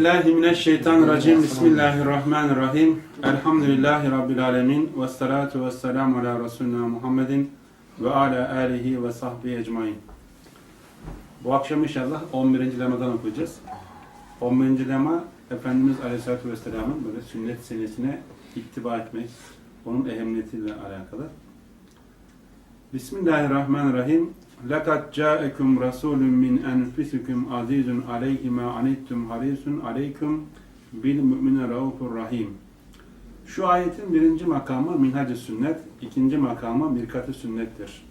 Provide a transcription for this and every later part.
billahi mineşşeytanirracim. Bismillahirrahmanirrahim. Elhamdülillahi Rabbil alemin. Ve salatu ve selamu ala Resulina Muhammedin ve ala alihi ve sahbihi ecmain. Bu akşam inşallah 11. lemadan okuyacağız. 11. lema Efendimiz Aleyhisselatü Vesselam'ın böyle sünnet senesine ittiba etmek, onun ehemmiyetiyle alakalı. Bismillahirrahmanirrahim. لَقَدْ جَاءَكُمْ رَسُولٌ مِّنْ أَنْفُسِكُمْ عَزِيزٌ عَلَيْهِ مَا عَنِتُّمْ حَرِيصٌ عَلَيْكُمْ بِالْمُؤْمِنَ رَوْفُ rahim. Şu ayetin birinci makamı minhac-ı sünnet, ikinci makamı mirkat-ı sünnettir.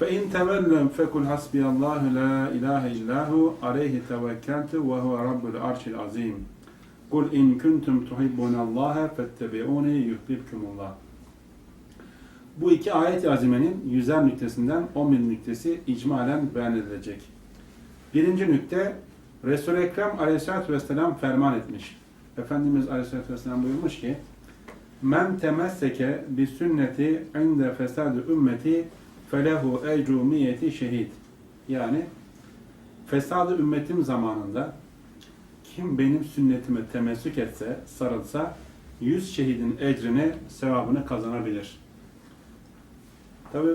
فَاِنْ تَوَلَّمْ فَكُلْ حَسْبِيَ اللّٰهُ لَا اِلَٰهَ اِلَّا هُ عَلَيْهِ تَوَكَّلْتُ وَهُوَ رَبُّ الْعَرْشِ الْعَظِيمِ قُلْ اِنْ كُنْتُمْ تُحِبُّونَ اللّٰهَ فَاتَّبِعُونِي يُحْبِبْكُمُ اللّٰهِ bu iki ayet-i azimenin yüzer nüktesinden 11 nüktesi icmalen beyan edilecek. Birinci nükte, Resul-i Ekrem aleyhissalatü vesselam ferman etmiş. Efendimiz aleyhissalatü vesselam buyurmuş ki, Men temesseke bi sünneti inde fesadu ümmeti felehu ecru miyeti şehit. Yani fesadı ümmetim zamanında kim benim sünnetime temessük etse, sarılsa, yüz şehidin ecrini, sevabını kazanabilir. Tabi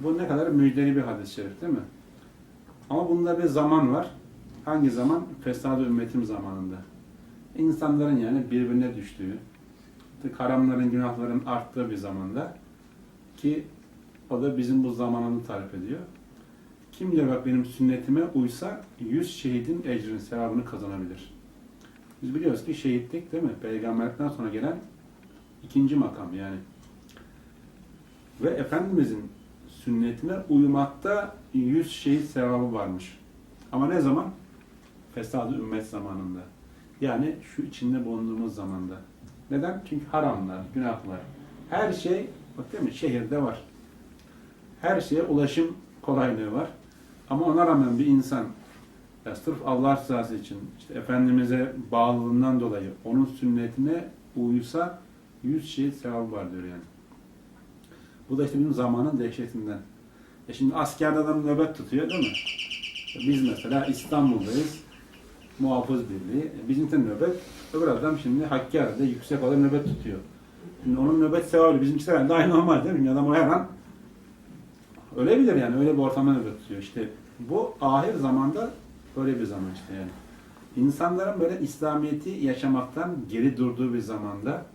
bu ne kadar müjdeli bir hadis-i şerif değil mi? Ama bunda bir zaman var. Hangi zaman? Fesadı ümmetim zamanında. İnsanların yani birbirine düştüğü, haramların, günahların arttığı bir zamanda ki o da bizim bu zamanını tarif ediyor. Kim diyor bak benim sünnetime uysa yüz şehidin ecrini, sevabını kazanabilir. Biz biliyoruz ki şehitlik değil mi? Peygamberlikten sonra gelen ikinci makam yani. Ve Efendimizin sünnetine uymakta yüz şehit sevabı varmış. Ama ne zaman? Fesadı ümmet zamanında. Yani şu içinde bulunduğumuz zamanda. Neden? Çünkü haramlar, günahlar, her şey bak değil mi? Şehirde var. Her şeye ulaşım kolaylığı var. Ama ona rağmen bir insan ya sırf Allah rızası için, işte Efendimiz'e bağlılığından dolayı onun sünnetine uysa yüz şehit sevabı var diyor yani. Bu da işte bizim zamanın dehşetinden. E şimdi askerde adam nöbet tutuyor değil mi? Biz mesela İstanbul'dayız. Muhafız Birliği. E bizim de nöbet. Öbür adam şimdi Hakkari'de yüksek olan nöbet tutuyor. Şimdi onun nöbet sevabı bizimkisi herhalde aynı normal değil mi? Adam her an ölebilir yani. Öyle bir ortamda nöbet tutuyor. İşte bu ahir zamanda böyle bir zaman işte yani. İnsanların böyle İslamiyet'i yaşamaktan geri durduğu bir zamanda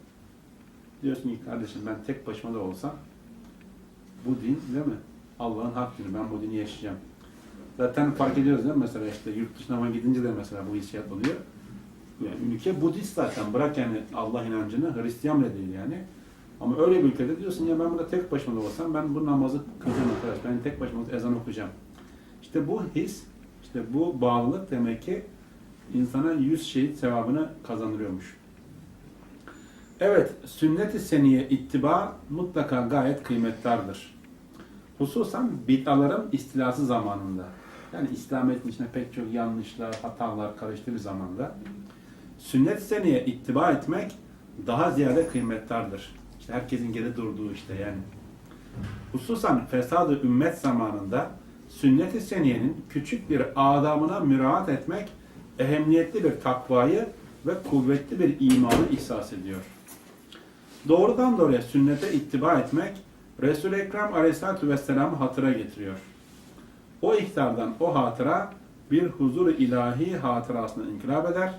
diyorsun ki kardeşim ben tek başıma da olsam bu din değil mi? Allah'ın hak dini. Ben bu dini yaşayacağım. Zaten fark ediyoruz değil mi? Mesela işte yurt dışına ama gidince de mesela bu hissiyat oluyor. Yani ülke Budist zaten. Bırak yani Allah inancını. Hristiyan bile değil yani. Ama öyle bir ülkede diyorsun ya ben burada tek başıma olsam ben bu namazı kılacağım arkadaş. Ben tek başıma ezan okuyacağım. İşte bu his, işte bu bağlılık demek ki insana yüz şehit sevabını kazandırıyormuş. Evet, sünnet-i seniye ittiba mutlaka gayet kıymetlidir. Hususan bid'aların istilası zamanında. Yani İslamiyet'in içine pek çok yanlışlar, hatalar karıştığı bir zamanda sünnet-i seniye ittiba etmek daha ziyade kıymetlidir. İşte herkesin geri durduğu işte yani. Hususan fesadı ümmet zamanında sünnet-i seniyenin küçük bir adamına müraat etmek ehemmiyetli bir takvayı ve kuvvetli bir imanı ihsas ediyor. Doğrudan doğruya sünnete ittiba etmek Resul-i Ekrem Aleyhisselatü Vesselam'ı hatıra getiriyor. O ihtardan o hatıra bir huzur ilahi hatırasına inkılap eder.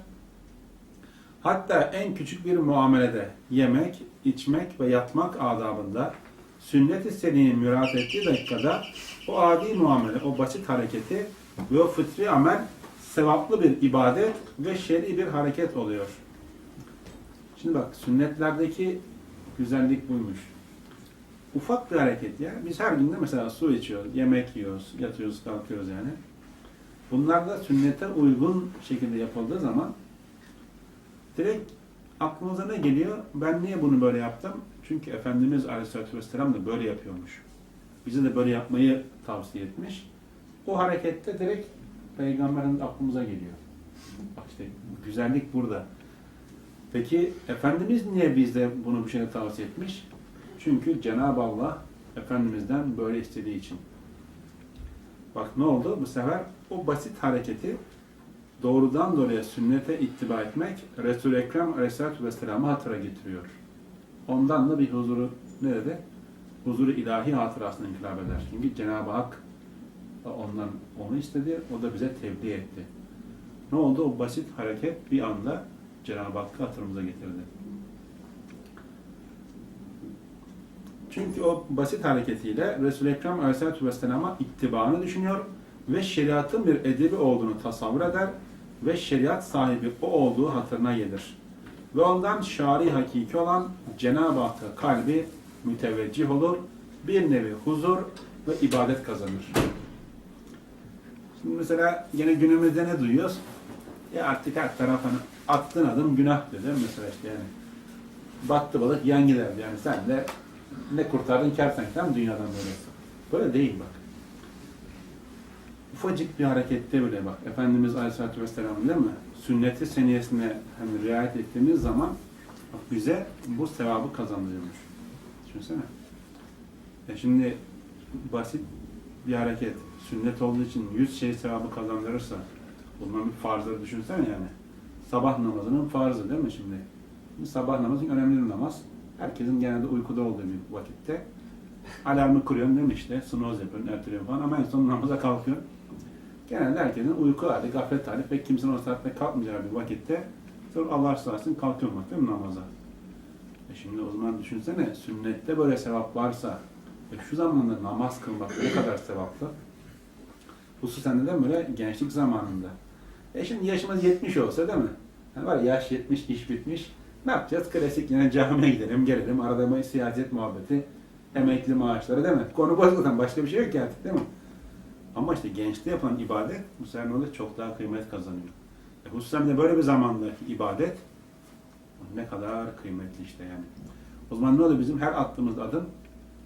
Hatta en küçük bir muamelede yemek, içmek ve yatmak adabında sünnet-i seniye müraat ettiği dakikada o adi muamele, o basit hareketi ve o fıtri amel sevaplı bir ibadet ve şer'i bir hareket oluyor. Şimdi bak sünnetlerdeki güzellik buymuş. Ufak bir hareket ya. Biz her günde mesela su içiyoruz, yemek yiyoruz, yatıyoruz, kalkıyoruz yani. Bunlar da sünnete uygun şekilde yapıldığı zaman direkt aklınıza ne geliyor? Ben niye bunu böyle yaptım? Çünkü Efendimiz Aleyhisselatü Vesselam da böyle yapıyormuş. Bize de böyle yapmayı tavsiye etmiş. O harekette direkt Peygamberin aklımıza geliyor. Bak işte güzellik burada. Peki Efendimiz niye bizde bunu bu şekilde tavsiye etmiş? Çünkü Cenab-ı Allah Efendimiz'den böyle istediği için. Bak ne oldu? Bu sefer o basit hareketi doğrudan doğruya sünnete ittiba etmek Resul-i Ekrem Aleyhisselatü Vesselam'ı hatıra getiriyor. Ondan da bir huzuru nerede? Huzuru ilahi hatırasını inkılap eder. Çünkü Cenab-ı Hak da ondan onu istedi, o da bize tebliğ etti. Ne oldu? O basit hareket bir anda Cenab-ı Hakk'ı hatırımıza getirdi. Çünkü o basit hareketiyle Resul-i Ekrem Aleyhisselatü Vesselam'a ittibanı düşünüyor ve şeriatın bir edebi olduğunu tasavvur eder ve şeriat sahibi o olduğu hatırına gelir. Ve ondan şari hakiki olan Cenab-ı Hakk'a kalbi müteveccih olur, bir nevi huzur ve ibadet kazanır. Şimdi mesela yine günümüzde ne duyuyoruz? Ya artık her taraf hani attığın adım günah diyor değil mi mesela işte yani. Battı balık yan gider yani sen de ne kurtardın kertenkeden dünyadan böyle. Böyle değil bak. Ufacık bir harekette bile bak. Efendimiz Aleyhisselatü Vesselam değil mi? Sünneti seniyesine hani riayet ettiğimiz zaman bak bize bu sevabı kazandırıyormuş. Düşünsene. E şimdi basit bir hareket sünnet olduğu için yüz şey sevabı kazandırırsa bundan bir farzları düşünsene yani. Sabah namazının farzı değil mi şimdi? Şimdi sabah namazın önemli bir namaz. Herkesin genelde uykuda olduğu bir vakitte. Alarmı kuruyorsun değil mi işte? Snoz yapıyorsun, erteliyorsun falan ama en son namaza kalkıyorsun. Genelde herkesin uyku hali, gaflet hali, pek kimsenin o saatte kalkmayacağı bir vakitte sonra Allah rızası için kalkıyorsun bak değil mi namaza? E şimdi o zaman düşünsene sünnette böyle sevap varsa e şu zamanda namaz kılmak ne kadar sevaplı? Hususen de böyle gençlik zamanında. E şimdi yaşımız 70 olsa değil mi? Yani var ya, yaş 70, iş bitmiş. Ne yapacağız? Klasik yine camiye gidelim, gelelim. Arada siyaset muhabbeti, emekli maaşları değil mi? Konu bozmadan başka bir şey yok ki artık değil mi? Ama işte gençte yapılan ibadet bu sefer ne? Çok daha kıymet kazanıyor. E hususen de böyle bir zamandaki ibadet ne kadar kıymetli işte yani. O zaman ne oluyor? Bizim her attığımız adım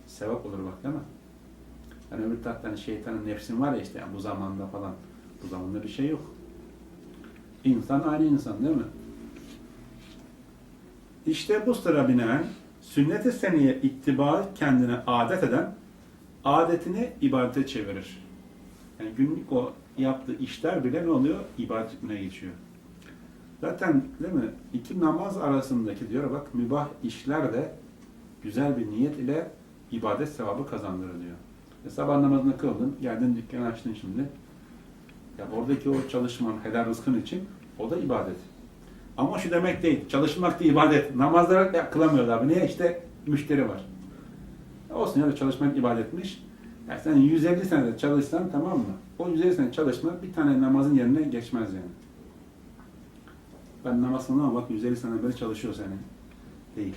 sevap olur bak değil mi? Yani öbür taraftan şeytanın nefsin var ya işte yani bu zamanda falan. Bu zamanda bir şey yok. İnsan aynı insan değil mi? İşte bu sıra binaen sünnet-i seniye ittiba kendine adet eden adetini ibadete çevirir. Yani günlük o yaptığı işler bile ne oluyor? İbadet hükmüne geçiyor. Zaten değil mi? İki namaz arasındaki diyor bak mübah işler de güzel bir niyet ile ibadet sevabı kazandırır diyor. E, sabah namazını kıldın, geldin dükkanı açtın şimdi. Ya oradaki o çalışman, helal rızkın için o da ibadet. Ama şu demek değil, çalışmak da ibadet. Namazları kılamıyorlar abi. Niye? İşte müşteri var. Olsun ya da çalışmak ibadetmiş. Yani sen 150 senede çalışsan tamam mı? O 150 sene çalışma bir tane namazın yerine geçmez yani. Ben namaz kılmam bak 150 sene beri çalışıyor senin. Değil.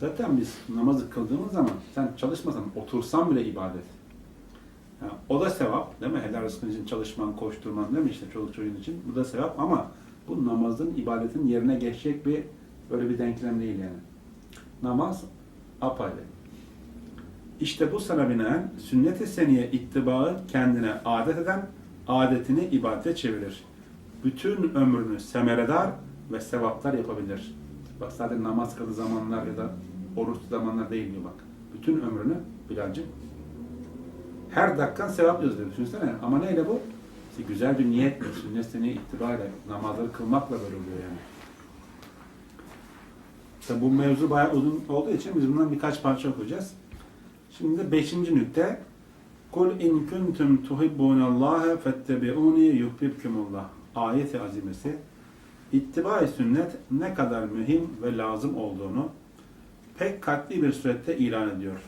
Zaten biz namazı kıldığımız zaman sen çalışmasan, otursan bile ibadet. Yani o da sevap değil mi? Helal rızkın için çalışman, koşturman değil mi? İşte çoluk çocuğun için. Bu da sevap ama bu namazın, ibadetin yerine geçecek bir böyle bir denklem değil yani. Namaz apayrı. İşte bu sana binaen sünnet-i seniye ittibaı kendine adet eden adetini ibadete çevirir. Bütün ömrünü semeredar ve sevaplar yapabilir. Bak sadece namaz kıldığı zamanlar ya da oruç zamanlar değil diyor bak. Bütün ömrünü Bilal'cim her dakikan sevap yazıyor. Düşünsene. Ama neyle bu? İşte güzel bir niyetle, sünnet seni itibariyle namazları kılmakla böyle oluyor yani. Tabi bu mevzu bayağı uzun olduğu için biz bundan birkaç parça okuyacağız. Şimdi beşinci nükte Kul in kuntum tuhibbunallaha fettebi'uni yuhbibkumullah. Ayet-i azimesi ittiba-i sünnet ne kadar mühim ve lazım olduğunu pek katli bir surette ilan ediyor.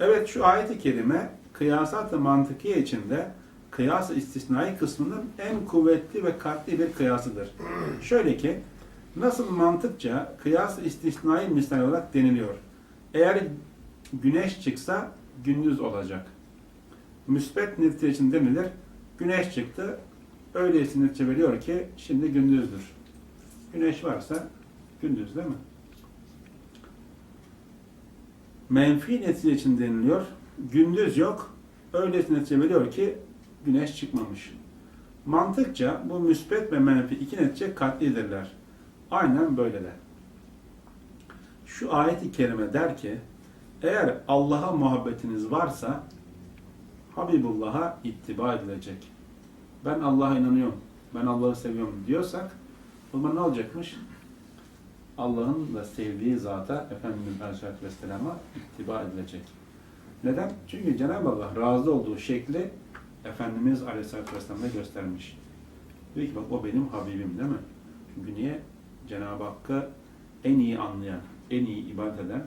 Evet şu ayet-i kerime kıyasat-ı mantıkiye içinde kıyas-ı istisnai kısmının en kuvvetli ve katli bir kıyasıdır. Şöyle ki nasıl mantıkça kıyas-ı istisnai misal olarak deniliyor. Eğer güneş çıksa gündüz olacak. Müsbet netice için denilir. Güneş çıktı. Öyleyse netice veriyor ki şimdi gündüzdür. Güneş varsa gündüz değil mi? Menfi netice için deniliyor. Gündüz yok. Öyleyse netice veriyor ki güneş çıkmamış. Mantıkça bu müsbet ve menfi iki netice katlidirler. Aynen böyle de. Şu ayet-i kerime der ki eğer Allah'a muhabbetiniz varsa Habibullah'a ittiba edilecek. Ben Allah'a inanıyorum. ben Allah'ı seviyorum diyorsak o zaman ne olacakmış? Allah'ın da sevdiği zata Efendimiz Aleyhisselatü Vesselam'a ittiba edilecek. Neden? Çünkü Cenab-ı Allah razı olduğu şekli Efendimiz Aleyhisselatü Vesselam'da göstermiş. Diyor ki bak o benim Habibim değil mi? Çünkü niye? Cenab-ı Hakk'ı en iyi anlayan, en iyi ibadet eden,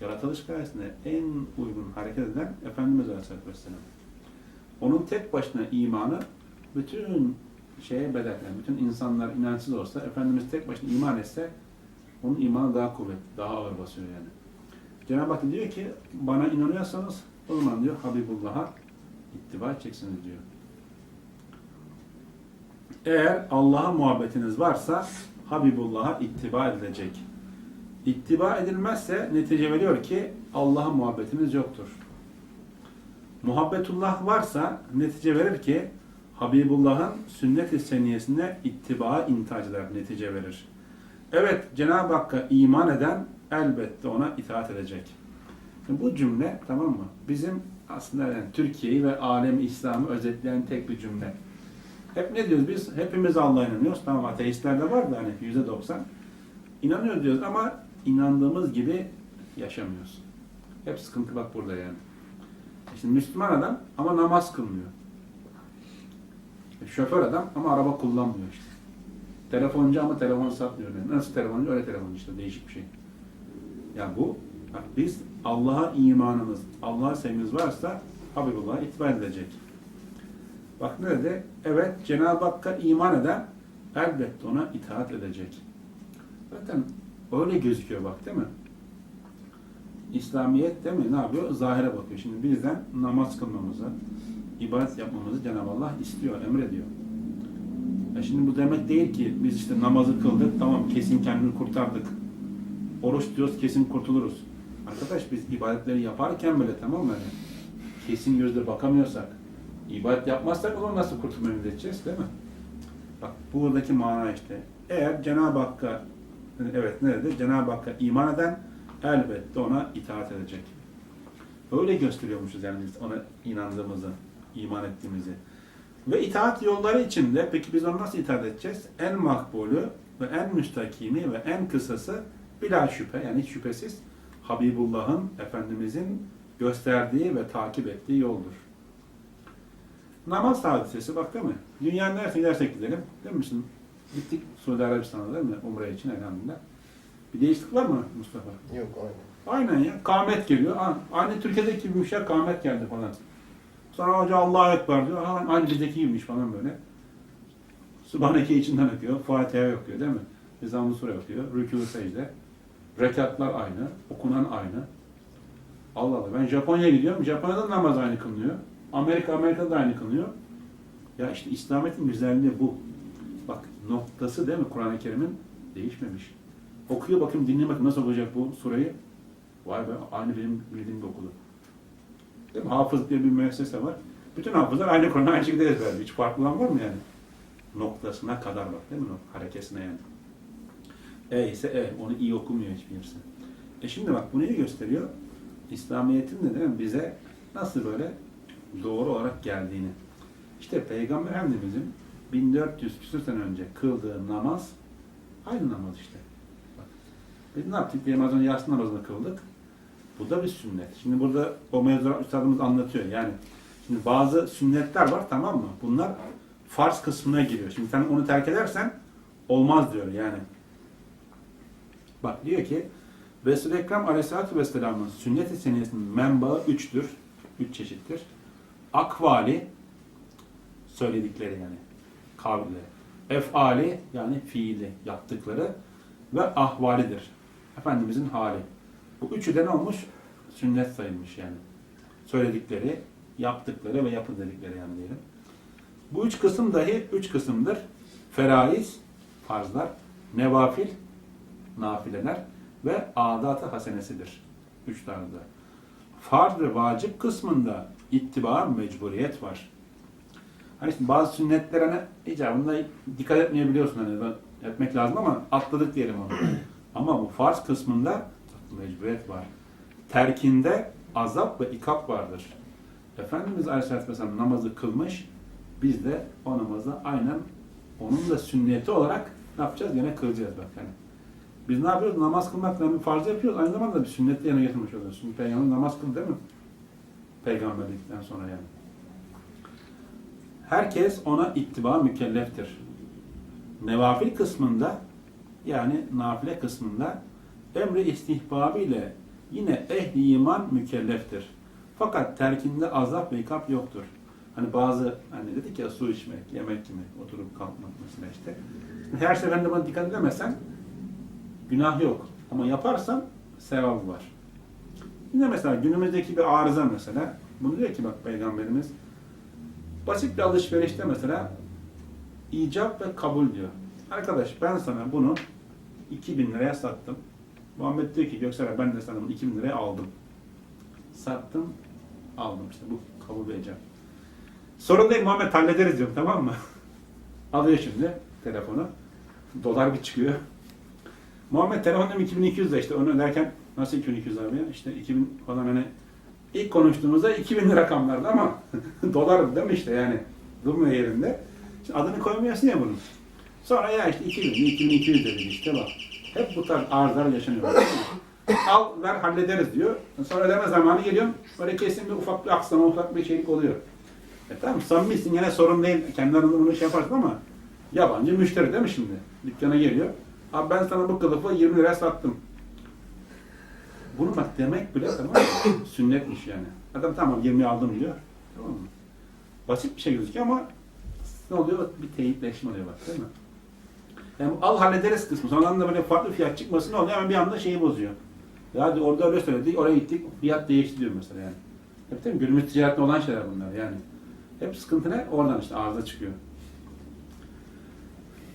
yaratılış gayesinde en uygun hareket eden Efendimiz Aleyhisselatü Vesselam. Onun tek başına imanı bütün şeye bedel. Yani bütün insanlar inançsız olsa, Efendimiz tek başına iman etse onun imanı daha kuvvetli, daha ağır basıyor yani. Cenab-ı Hak diyor ki bana inanıyorsanız o zaman diyor Habibullah'a ittiba edeceksiniz diyor. Eğer Allah'a muhabbetiniz varsa Habibullah'a ittiba edilecek. İttiba edilmezse netice veriyor ki Allah'a muhabbetiniz yoktur. Muhabbetullah varsa netice verir ki Habibullah'ın sünnet-i seniyesine ittiba intihac eder, netice verir. Evet, Cenab-ı Hakk'a iman eden elbette ona itaat edecek. Şimdi bu cümle tamam mı? Bizim aslında yani Türkiye'yi ve alem İslam'ı özetleyen tek bir cümle. Hep ne diyoruz biz? Hepimiz Allah'a inanıyoruz. Tamam ateistler de var da hani yüzde doksan. İnanıyoruz diyoruz ama inandığımız gibi yaşamıyoruz. Hep sıkıntı bak burada yani. Şimdi Müslüman adam ama namaz kılmıyor. Şoför adam ama araba kullanmıyor işte. Telefoncu ama telefon satmıyor. Yani. Nasıl telefoncu? Öyle telefoncu işte. Değişik bir şey. Ya bu, biz Allah'a imanımız, Allah'a sevgimiz varsa Habibullah'a itibar edilecek. Bak ne dedi? Evet, Cenab-ı Hakk'a iman eden elbette ona itaat edecek. Zaten öyle gözüküyor bak değil mi? İslamiyet değil mi? Ne yapıyor? Zahire bakıyor. Şimdi bizden namaz kılmamızı, ibadet yapmamızı Cenab-ı Allah istiyor, emrediyor. Ya şimdi bu demek değil ki biz işte namazı kıldık, tamam kesin kendini kurtardık. Oruç diyoruz, kesin kurtuluruz. Arkadaş biz ibadetleri yaparken bile tamam mı? Yani kesin gözle bakamıyorsak, ibadet yapmazsak o zaman nasıl kurtulmayı edeceğiz değil mi? Bak buradaki mana işte. Eğer Cenab-ı Hakk'a evet ne dedi? Cenab-ı Hakk'a iman eden elbette ona itaat edecek. Öyle gösteriyormuşuz yani biz ona inandığımızı, iman ettiğimizi. Ve itaat yolları içinde peki biz ona nasıl itaat edeceğiz? En makbulü ve en müstakimi ve en kısası bila şüphe yani hiç şüphesiz Habibullah'ın, Efendimizin gösterdiği ve takip ettiği yoldur. Namaz hadisesi bak değil mi? Dünyanın neresine gidersek gidelim. Değil mi? Şimdi gittik Suudi Arabistan'a değil mi? Umre için elhamdülillah. Bir değişiklik var mı Mustafa? Yok aynen. Aynen ya. Kâmet geliyor. Aynı Türkiye'deki gibi bir şey kâmet geldi falan. Sonra hoca Allah'a Ekber diyor. Ha, aynı bizdeki gibiymiş falan böyle. Sübhaneke içinden okuyor. Fatiha okuyor değil mi? Nizam-ı Sure okuyor. Rükû secde. Rekatlar aynı. Okunan aynı. Allah Allah. Ben Japonya'ya gidiyorum. Japonya'da namaz aynı kılınıyor. Amerika, Amerika'da da aynı kılınıyor. Ya işte İslamiyet'in güzelliği bu. Bak noktası değil mi Kur'an-ı Kerim'in değişmemiş. Okuyor bakayım dinle bakayım nasıl olacak bu sureyi. Vay be aynı benim bildiğim bir okulu. Değil mi? Hafız diye bir müessese var. Bütün hafızlar aynı Kur'an'ı aynı şekilde ezberliyor. Hiç farklılık var mı yani? Noktasına kadar bak değil mi? Harekesine yani. E ise E. Onu iyi okumuyor hiçbir yerse. E şimdi bak bu neyi gösteriyor? İslamiyet'in de değil mi? bize nasıl böyle doğru olarak geldiğini. İşte Peygamber Efendimiz'in 1400 küsur sene önce kıldığı namaz aynı namaz işte. Biz ne yaptık? Diyelim az önce yatsı namazını kıldık. Bu da bir sünnet. Şimdi burada o mevzuat üstadımız anlatıyor. Yani şimdi bazı sünnetler var tamam mı? Bunlar farz kısmına giriyor. Şimdi sen onu terk edersen olmaz diyor yani. Bak diyor ki Resul-i Ekrem Aleyhisselatü Vesselam'ın sünnet-i seniyesinin menbaı üçtür. Üç çeşittir. Akvali söyledikleri yani kavli. Efali yani fiili yaptıkları ve ahvalidir. Efendimizin hali. Bu üçü de ne olmuş? Sünnet sayılmış yani. Söyledikleri, yaptıkları ve yapı dedikleri yani diyelim. Bu üç kısım dahi üç kısımdır. Feraiz, farzlar, nevafil, nafileler ve adat-ı hasenesidir. Üç tarzda. Farz ve vacip kısmında ittiba mecburiyet var. Hani şimdi bazı sünnetlere hani icabında dikkat etmeyebiliyorsun hani etmek lazım ama atladık diyelim onu. ama bu farz kısmında mecburiyet var. Terkinde azap ve ikap vardır. Efendimiz Aleyhisselatü Vesselam namazı kılmış, Biz de o namazı aynen onun da sünneti olarak ne yapacağız? Gene kılacağız bak yani. Biz ne yapıyoruz? Namaz kılmakla bir farz yapıyoruz. Aynı zamanda bir sünneti yerine getirmiş oluyoruz. Çünkü Peygamber namaz kıldı değil mi? Peygamberlikten sonra yani. Herkes ona ittiba mükelleftir. Nevafil kısmında yani nafile kısmında emri istihbabı ile yine ehli iman mükelleftir. Fakat terkinde azap ve ikap yoktur. Hani bazı hani dedik ya su içmek, yemek yemek, oturup kalkmak mesela işte. Her seferinde buna dikkat edemezsen günah yok. Ama yaparsan sevap var. Yine mesela günümüzdeki bir arıza mesela. Bunu diyor ki bak Peygamberimiz basit bir alışverişte mesela icap ve kabul diyor. Arkadaş ben sana bunu 2000 liraya sattım. Muhammed diyor ki Göksel ben de sana bunu 2000 liraya aldım. Sattım, aldım işte bu kabul ve icap. Sorun değil Muhammed hallederiz diyorum tamam mı? Alıyor şimdi telefonu. Dolar bir çıkıyor. Muhammed telefonum 2200 de işte onu derken nasıl 2200 abi ya? İşte 2000 falan hani ilk konuştuğumuzda 2000 lira rakamlardı ama dolar değil mi işte yani durmuyor yerinde. Şimdi adını koymuyorsun ya bunun. Sonra ya işte 2000, 2200 dedik işte bak. Hep bu tarz arızalar yaşanıyor. Al ver hallederiz diyor. Sonra deme zamanı geliyor. Böyle kesin bir ufak bir aksama, ufak bir şeylik oluyor. E tamam samimisin yine sorun değil. Kendi aranızda bunu şey yaparsın ama yabancı müşteri değil mi şimdi? Dükkana geliyor. Abi ben sana bu kılıfı 20 liraya sattım. Bunu bak demek bile tamam mı? Sünnetmiş yani. Adam tamam 20 aldım diyor. Tamam mı? Basit bir şey gözüküyor ama ne oluyor? Bir teyitleşme oluyor bak değil mi? Yani al hallederiz kısmı. Sonradan da böyle farklı fiyat çıkması ne oluyor? Hemen bir anda şeyi bozuyor. Ya orada öyle söyledi, oraya gittik, fiyat değişti diyor mesela yani. Hep değil mi? Günümüz ticarette olan şeyler bunlar yani. Hep sıkıntı ne? Oradan işte arıza çıkıyor.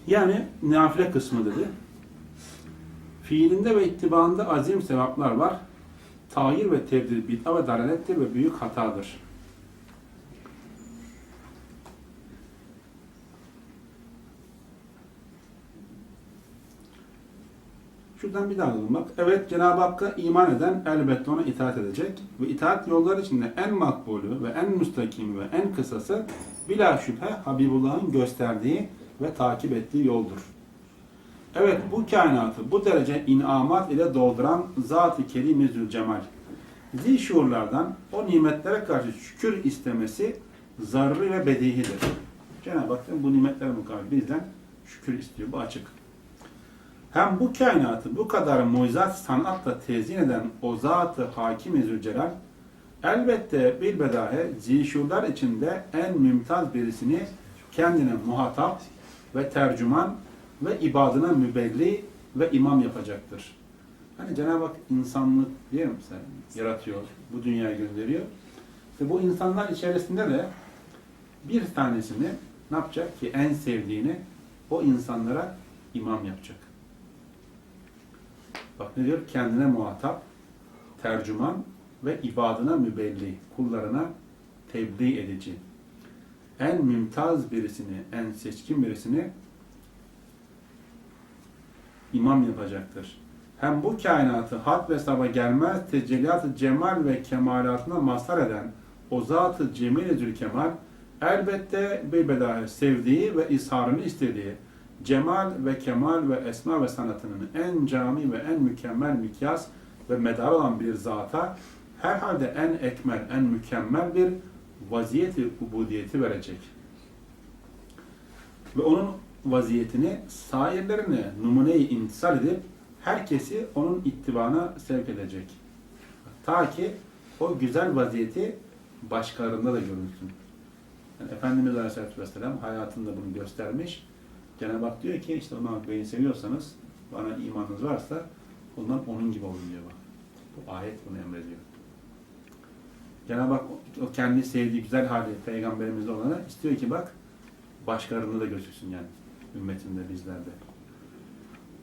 Yani nafile kısmı dedi. Fiilinde ve ittibaında azim sevaplar var. Tahir ve tebdil bid'a ve dalalettir ve büyük hatadır. Şuradan bir daha alalım. Evet Cenab-ı Hakk'a iman eden elbette ona itaat edecek. Ve itaat yolları içinde en makbulü ve en müstakimi ve en kısası bila şüphe Habibullah'ın gösterdiği ve takip ettiği yoldur. Evet bu kainatı bu derece inamat ile dolduran Zat-ı Kerim-i Zülcemal. Zil o nimetlere karşı şükür istemesi zarrı ve bedihidir. Cenab-ı Hak bu nimetlere mukabil bizden şükür istiyor. Bu açık. Hem bu kainatı bu kadar muizat sanatla tezyin eden o zat-ı hakim-i Zülcelal, elbette bilbedahe zişurlar içinde en mümtaz birisini kendine muhatap ve tercüman ve ibadına mübelli ve imam yapacaktır. Hani Cenab-ı Hak insanlık mu sen? Yaratıyor, bu dünyaya gönderiyor. Ve bu insanlar içerisinde de bir tanesini ne yapacak ki en sevdiğini o insanlara imam yapacak. Bak ne diyor? Kendine muhatap, tercüman ve ibadına mübelli, kullarına tebliğ edici. En mümtaz birisini, en seçkin birisini imam yapacaktır. Hem bu kainatı had ve saba gelmez tecelliyat-ı cemal ve kemalatına mazhar eden o zat-ı cemil-i zülkemal elbette bilbedahe sevdiği ve izharını istediği cemal ve kemal ve esma ve sanatının en cami ve en mükemmel mikyas ve medar olan bir zata herhalde en ekmel, en mükemmel bir vaziyeti ubudiyeti verecek. Ve onun vaziyetini sairlerine numune-i intisal edip herkesi onun ittibana sevk edecek. Ta ki o güzel vaziyeti başkalarında da görünsün. Yani Efendimiz Aleyhisselatü Vesselam hayatında bunu göstermiş. Cenab-ı Hak diyor ki işte ona beni seviyorsanız, bana imanınız varsa ondan onun gibi olun diyor. Bu ayet bunu emrediyor. Cenab-ı Hak o kendi sevdiği güzel hali peygamberimizde olana istiyor ki bak başkalarında da gözüksün yani ümmetinde bizlerde.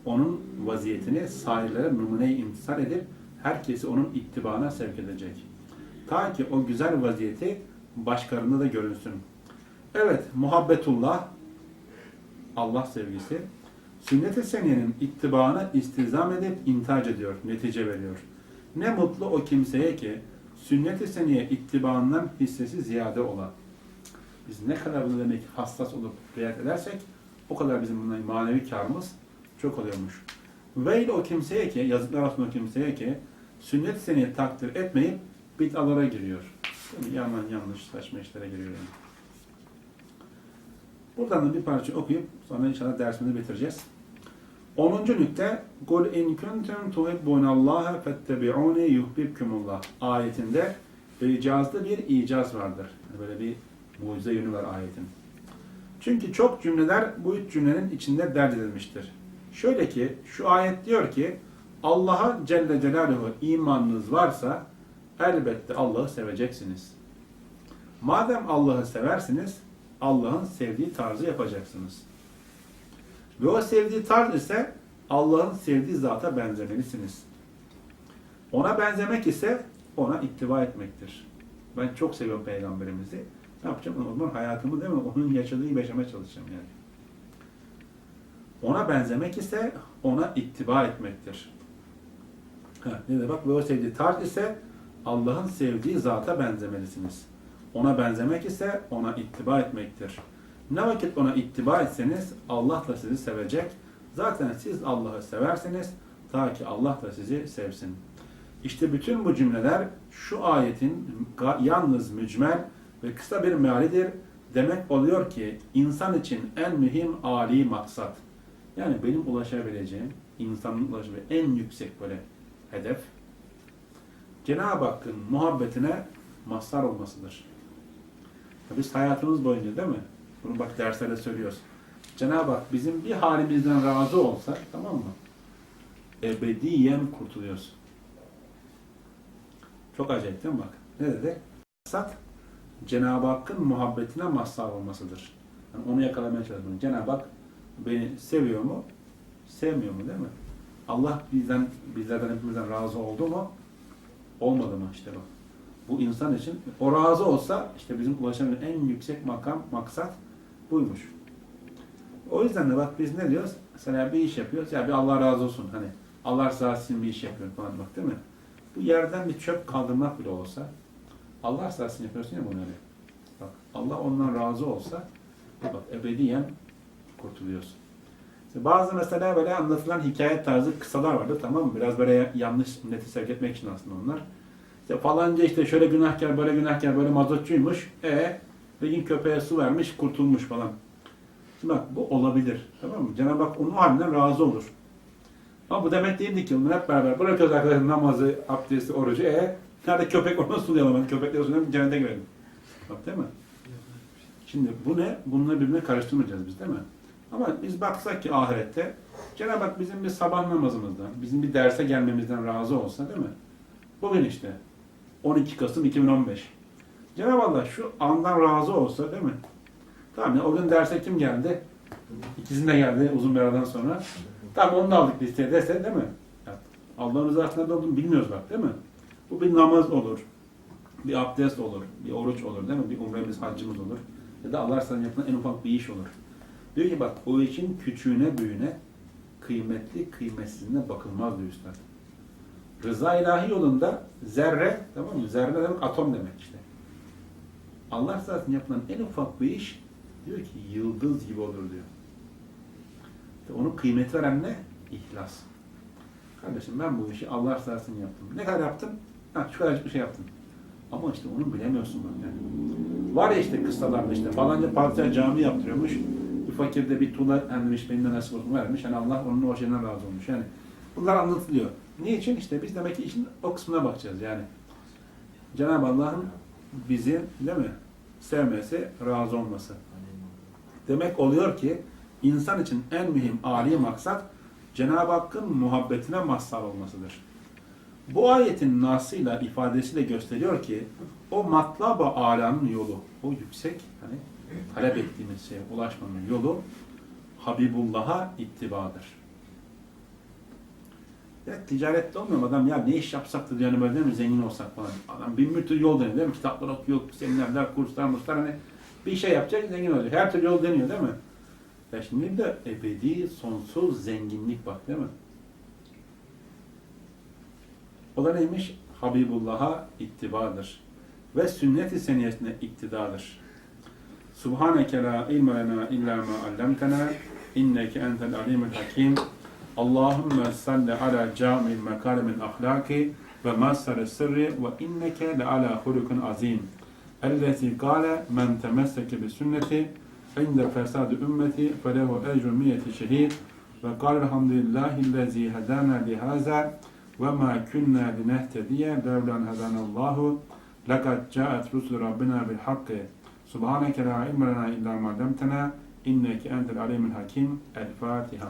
Onun vaziyetini sahillere numune-i imtisal edip herkesi onun ittibana sevk edecek. Ta ki o güzel vaziyeti başkalarında da görünsün. Evet, muhabbetullah, Allah sevgisi, sünnet-i seniyenin ittibaına istizam edip intac ediyor, netice veriyor. Ne mutlu o kimseye ki sünnet-i seniye ittibaından hissesi ziyade ola. Biz ne kadar bunu demek hassas olup riayet edersek o kadar bizim bundan manevi karımız çok oluyormuş. Veil o kimseye ki, yazıklar olsun o kimseye ki sünnet seni takdir etmeyip bid'alara giriyor. Mi? Yaman yanlış saçma işlere giriyor yani. Buradan da bir parça okuyup sonra inşallah dersimizi bitireceğiz. 10. nükte Kul in kuntum tuhibbunallaha fettebi'uni yuhbibkumullah ayetinde icazlı bir icaz vardır. Yani böyle bir mucize yönü var ayetin. Çünkü çok cümleler bu üç cümlenin içinde dert edilmiştir. Şöyle ki şu ayet diyor ki Allah'a Celle Celaluhu imanınız varsa elbette Allah'ı seveceksiniz. Madem Allah'ı seversiniz Allah'ın sevdiği tarzı yapacaksınız. Ve o sevdiği tarz ise Allah'ın sevdiği zata benzemelisiniz. Ona benzemek ise ona ittiba etmektir. Ben çok seviyorum peygamberimizi. Ne yapacağım? O zaman hayatımı değil mi? Onun yaşadığı yaşamaya çalışacağım yani. Ona benzemek ise ona ittiba etmektir. Ha, ne de bak o sevdiği tarz ise Allah'ın sevdiği zata benzemelisiniz. Ona benzemek ise ona ittiba etmektir. Ne vakit ona ittiba etseniz Allah da sizi sevecek. Zaten siz Allah'ı seversiniz ta ki Allah da sizi sevsin. İşte bütün bu cümleler şu ayetin yalnız mücmel ve kısa bir mealidir. Demek oluyor ki insan için en mühim âli maksat. Yani benim ulaşabileceğim, insanın ulaşabileceği en yüksek böyle hedef Cenab-ı Hakk'ın muhabbetine mazhar olmasıdır. Biz hayatımız boyunca değil mi? Bunu bak derslerde söylüyoruz. Cenab-ı Hak bizim bir halimizden razı olsa tamam mı? Ebediyen kurtuluyoruz. Çok acayip değil mi bak? Ne dedi? Maksat Cenab-ı Hakk'ın muhabbetine mazhar olmasıdır. Yani onu yakalamaya çalışıyorum. Cenab-ı Hak beni seviyor mu? Sevmiyor mu değil mi? Allah bizden, bizlerden hepimizden razı oldu mu? Olmadı mı işte bak. Bu insan için o razı olsa işte bizim ulaşabileceğimiz en yüksek makam, maksat buymuş. O yüzden de bak biz ne diyoruz? Mesela bir iş yapıyoruz. Ya bir Allah razı olsun hani. Allah rızası için bir iş yapıyorum falan bak değil mi? Bu yerden bir çöp kaldırmak bile olsa Allah rızası için yapıyorsun ya öyle. Bak Allah ondan razı olsa bak ebediyen kurtuluyorsun. İşte bazı mesela böyle anlatılan hikaye tarzı kısalar vardı tamam mı? Biraz böyle yanlış milleti sevk etmek için aslında onlar. İşte falanca işte şöyle günahkar, böyle günahkar, böyle mazotçuymuş. E bir gün köpeğe su vermiş, kurtulmuş falan. Şimdi bak bu olabilir. Tamam mı? Cenab-ı Hak onun halinden razı olur. Ama bu demek değildi ki bunlar hep beraber bırakıyoruz arkadaşlar namazı, abdesti, orucu. E nerede köpek ona sulayalım. Hadi köpekleri sulayalım, cennete girelim. Bak değil mi? Şimdi bu ne? Bununla birbirine karıştırmayacağız biz değil mi? Ama biz baksak ki ahirette Cenab-ı Hak bizim bir sabah namazımızdan, bizim bir derse gelmemizden razı olsa değil mi? Bugün işte 12 Kasım 2015. Cenab-ı Allah şu andan razı olsa değil mi? Tamam ya o gün derse kim geldi? İkisinin de geldi uzun bir aradan sonra. Tamam onu da aldık listeye dese değil mi? Allah'ın rızasında da olduğunu bilmiyoruz bak değil mi? Bu bir namaz olur, bir abdest olur, bir oruç olur değil mi? Bir umremiz, haccımız olur. Ya da Allah sana yapılan en ufak bir iş olur. Diyor ki bak o için küçüğüne büyüğüne kıymetli kıymetsizine bakılmaz diyor üstad. Rıza ilahi yolunda zerre, tamam mı? Zerre demek atom demek işte. Allah zaten yapılan en ufak bir iş diyor ki yıldız gibi olur diyor. İşte onun kıymeti veren ne? İhlas. Kardeşim ben bu işi Allah rızası için yaptım. Ne kadar yaptım? Ha şu kadarcık bir şey yaptım. Ama işte onu bilemiyorsun bak yani. Var ya işte kıssalarda işte falanca padişah cami yaptırıyormuş. Bir fakir de bir tuğla emmiş, benimle nasip olsun vermiş. Yani Allah onun o şeyden razı olmuş. Yani bunlar anlatılıyor. Niçin? İşte biz demek ki işin o kısmına bakacağız yani. Cenab-ı Allah'ın bizi değil mi? Sevmesi, razı olması. Demek oluyor ki insan için en mühim âli maksat Cenab-ı Hakk'ın muhabbetine mazhar olmasıdır. Bu ayetin nasıyla ifadesiyle gösteriyor ki o matlaba alanın yolu, o yüksek hani talep ettiğimiz şeye ulaşmanın yolu Habibullah'a ittibadır. Ya ticarette olmuyor mu? adam ya ne iş yapsak da yani böyle mi zengin olsak falan. Adam bin bir türlü yol deniyor değil mi? Kitaplar okuyor, seminerler, kurslar, murslar hani bir şey yapacak zengin olacak. Her türlü yol deniyor değil mi? Ya şimdi de ebedi sonsuz zenginlik bak değil mi? O da neymiş? Habibullah'a ittibadır. Ve sünnet-i seniyesine iktidadır. Subhaneke la ilme lena illa ma allamtana inneke entel alimul hakim. Allahümme salli ala camil mekarimil ahlaki ve mazhar sırrı ve inneke le ala hulukun azim. Ellezi kâle men temesseke bi sünneti inde fesadi ümmeti felehu ecrü miyeti şehid ve kâle elhamdülillahi hedana lihaza ve ma kunna linehtediye levlen hedanallahu lekad caet rusul rabbina bil hakkı subhaneke la ilme lena illa ma allamtana inneke entel alimul hakim el Fatiha